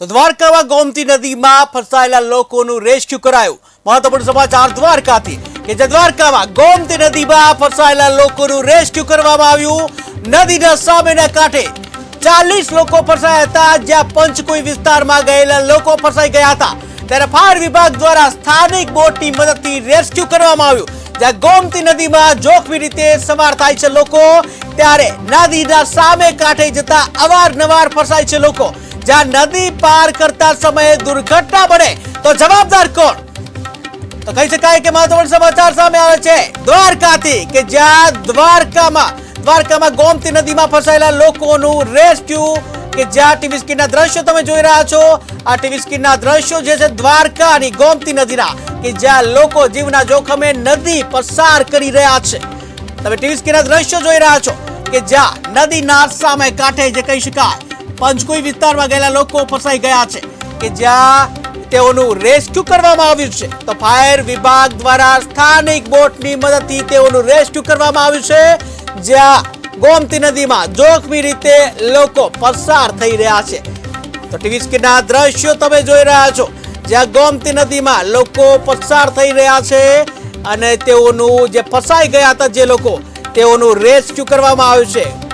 તો દ્વારકામાં ગોમતી નદીમાં ફસાયેલા લોકોનું રેસ્ક્યુ કરાયું. મહત્વપૂર્ણ સમાચાર દ્વારકાથી કે જે દ્વારકામાં ગોમતી નદીમાં ફસાયેલા લોકોનું રેસ્ક્યુ કરવામાં આવ્યું. નદીના સામેના કાંઠે ચાલીસ લોકો ફસાયા હતા, જ્યાં પંચકુઈ વિસ્તારમાં ગયેલા લોકો ફસાઈ ગયા હતા. ત્યારે ફાયર વિભાગ દ્વારા સ્થાનિક બોટની મદદથી રેસ્ક્યુ કરવામાં આવ્યું. જ્યાં ગોમતી નદીમાં જોખમી રીતે સવાર થાય છે લોકો, ત્યારે નદીના સામે કાંઠે જતા અવારનવાર ફસાય છે લોકો. જ્યાં નદી પાર કરતા સમયે દુર્ઘટના બને, તો જવાબદાર કોણ? તો કહી શકાય કે મહત્વપૂર્ણ સમાચાર સામે આવે છે. દ્વારકાથી કે જ્યાં દ્વારકામાં દ્વારકામાં ગોમતી નદીમાં ફસાયેલા લોકોનું રેસ્ક્યુ કે જ્યાં ટીવી સ્ક્રીનના દ્રશ્યો તમે જોઈ રહ્યા છો. આ ટીવી સ્ક્રીનના દ્રશ્યો જે છે દ્વારકાની ગોમતી નદીના, કે જ્યાં લોકો જીવના જોખમે નદી પસાર કરી રહ્યા છે. તમે ટીવી સ્ક્રીનના દ્રશ્યો જોઈ રહ્યા છો કે જ્યાં નદીના સામે કાંઠે જે કહી શકાય પંચકુઈ વિસ્તારમાં ગયેલા લોકો ફસાઈ ગયા છે કે જ્યાં તેઓનું રેસ્ક્યુ કરવામાં આવ્યું છે. તો ફાયર વિભાગ દ્વારા સ્થાનિક બોટની મદદથી તેઓનું રેસ્ક્યુ કરવામાં આવ્યું છે, જ્યાં ગોમતી નદીમાં જોખમી રીતે લોકો પસાર થઈ રહ્યા છે. તો ટીવી સ્ક્રીનના દ્રશ્યો તમે જોઈ રહ્યા છો, જ્યાં ગોમતી નદીમાં લોકો પસાર થઈ રહ્યા છે અને તેઓનું જે ફસાઈ ગયા હતા જે લોકો, તેઓનું રેસ્ક્યુ કરવામાં આવ્યું છે.